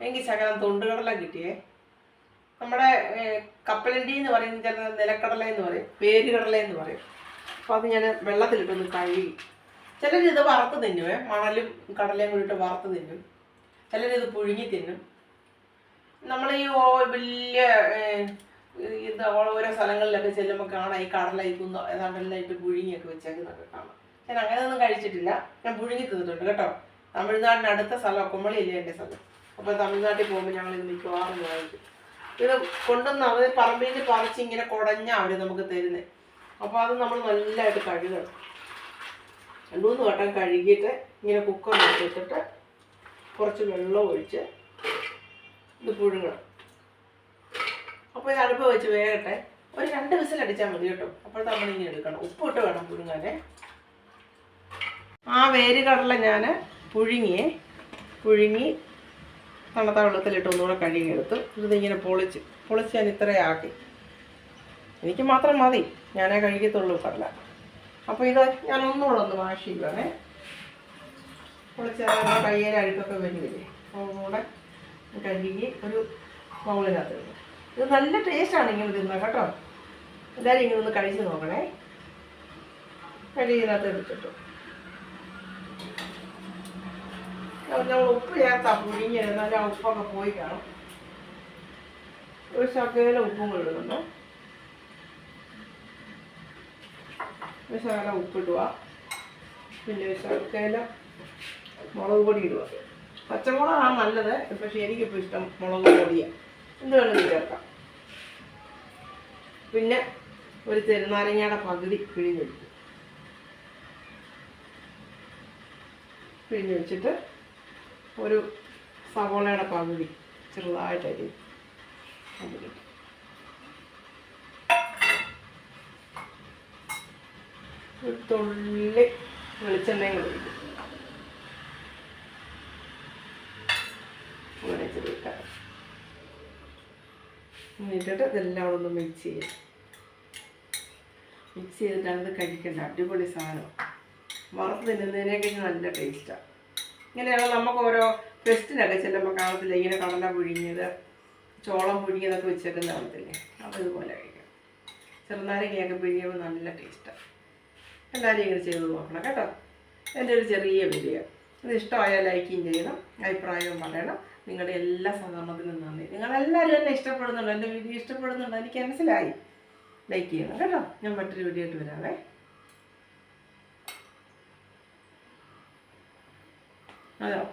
എനിക്ക് ശകലം തൊണ്ടുകടല കിട്ടിയേ. നമ്മുടെ കപ്പലണ്ടി എന്ന് പറയുന്ന ചില നിലക്കടല എന്ന് പറയും പേരുകടല എന്ന് പറയും. അപ്പോൾ അത് ഞാൻ വെള്ളത്തിലിട്ടൊന്ന് കഴുകി. ചിലരിത് വറുത്ത് തിന്നുവേ മണലും കടലയും കൂടിയിട്ട് വറുത്ത് തിന്നും. ചിലരിത് പുഴുങ്ങി തിന്നും. നമ്മൾ ഈ വലിയ ഇത് ഓരോ സ്ഥലങ്ങളിലൊക്കെ ചെല്ലുമ്പോൾ കാണാം ഈ കടല കുന്ന ഏതാണ്ടെല്ലാം ഇട്ട് പുഴുങ്ങിയൊക്കെ വെച്ചേക്കുന്നൊക്കെ കാണാം. ഞാൻ അങ്ങനെയൊന്നും കഴിച്ചിട്ടില്ല. ഞാൻ പുഴുങ്ങി തിന്നിട്ടുണ്ട് കേട്ടോ. തമിഴ്നാടിന് അടുത്ത സ്ഥലം കുമ്മളിയില്ലേ എന്റെ സ്ഥലം. അപ്പോൾ തമിഴ്നാട്ടിൽ പോകുമ്പോൾ ഞങ്ങൾ ഇത് മിക്കവാറും വാങ്ങിക്കും ഇത് കൊണ്ടുവന്ന് അവർ പറമ്പിൽ നിന്ന് പറിച്ച് ഇങ്ങനെ കുടഞ്ഞ അവർ നമുക്ക് തരുന്നത് അപ്പോൾ അത് നമ്മൾ നല്ലതായിട്ട് കഴുകണം. രണ്ട് മൂന്ന് വട്ടം കഴുകിയിട്ട് ഇങ്ങനെ കുക്കർ എടുത്തിട്ട് കുറച്ച് വെള്ളം ഒഴിച്ച് ഇത് പുഴുങ്ങണം അപ്പോൾ ഇത് അടുപ്പ് വെച്ച് വേകട്ടെ. ഒരു രണ്ട് വിസിൽ അടിച്ചാൽ മതി കേട്ടോ. അപ്പോൾ നമ്മളിങ്ങനെ എടുക്കണം. ഉപ്പിട്ട് വേണം പുഴുങ്ങാനെ. ആ വേര് കടല ഞാൻ പുഴുങ്ങിയേ. പുഴുങ്ങി തണുത്ത വെള്ളത്തിലിട്ട് ഒന്നുകൂടെ കഴുകിയെടുത്ത് ഇതിങ്ങനെ പൊളിച്ച് പൊളിച്ച് ഞാൻ ഇത്രയാക്കി എനിക്ക് മാത്രം മതി ഞാനേ കഴിക്കത്തുള്ളൂ കടല അപ്പോൾ ഇത് ഞാൻ ഒന്നുകൂടെ ഒന്ന് വാഷ് ചെയ്യുവാണേ. പൊളിച്ച് കയ്യേലെ അഴുക്കൊക്കെ വരുന്നില്ലേ ഒന്നുകൂടെ കഴുകി ഒരു ബൗളിനകത്ത് ഇത് നല്ല ടേസ്റ്റാണ് ഇങ്ങനെ തിന്നാൻ കേട്ടോ. എല്ലാവരും ഇങ്ങനെ ഒന്ന് കഴിച്ച് നോക്കണേ. കഴുകിനകത്ത് എടുത്തിട്ടു. നമ്മൾ ഉപ്പ് ചേർത്താ പുഴുങ്ങി എന്നാലും ആ ഉപ്പൊക്കെ പോയി കാണും. ഒരു ശകല ഉപ്പും കൂടെ ഇടുന്നുണ്ട്. ഒരു ശകല ഉപ്പിടുക. പിന്നെ ഒരു ശകല മുളക് പൊടി ഇടുക. പച്ചമുളകാണ് നല്ലത് പക്ഷെ എനിക്കിപ്പോൾ ഇഷ്ടം മുളക് പൊടിയാണ് എന്ത് വേണമെങ്കിലും ചേർക്കാം. പിന്നെ ഒരു ചെറുനാരങ്ങയുടെ പകുതി പിഴിഞ്ഞെടുക്കും പിഴിഞ്ഞ് വെച്ചിട്ട് ഒരു സവോളയുടെ പകുതി ചെറുതായിട്ട് അരി ഒരു തുള്ളി വെളിച്ചെണ്ണയും കൂടി അങ്ങനെ ഇട്ടിട്ട് ഇതെല്ലാം ഒന്ന് മിക്സ് ചെയ്യാം. മിക്സ് ചെയ്തിട്ടാണ് ഇത് കഴിക്കേണ്ട അടിപൊളി സാധനം. വറുത്ത് തിന്നുന്നതിനേക്കാൾ നല്ല ടേസ്റ്റാണ് ഇങ്ങനെയാണ് നമുക്ക് ഓരോ ഫെസ്റ്റിനൊക്കെ ചെല്ലുമ്പോൾ കാണത്തില്ല? ഇങ്ങനെ കടല പുഴുങ്ങിയത് ചോളം പുഴുങ്ങിയതൊക്കെ വെച്ചേക്കുന്ന കാണത്തില്ലേ? അപ്പോൾ ഇതുപോലെ കഴിക്കാം. ചെറുനാരങ്ങയൊക്കെ പിഴിയുമ്പോൾ നല്ല ടേസ്റ്റാണ് എല്ലാവരും ഇങ്ങനെ ചെയ്ത് നോക്കണം കേട്ടോ. എന്റെ ഒരു ചെറിയ വീഡിയോ ഇത് ഇഷ്ടമായാൽ ലൈക്കും ചെയ്യണം അഭിപ്രായവും പറയണം. നിങ്ങളുടെ എല്ലാ സഹകരണത്തിനും നന്ദി. നിങ്ങളെല്ലാവരും എന്നെ ഇഷ്ടപ്പെടുന്നുണ്ടോ? എന്റെ വീഡിയോ ഇഷ്ടപ്പെടുന്നുണ്ടോ? എനിക്ക് മനസ്സിലായി. ലൈക്ക് ചെയ്യണം കേട്ടോ. ഞാൻ മറ്റൊരു വീഡിയോ ആയിട്ട് വരാവേ. 哎呦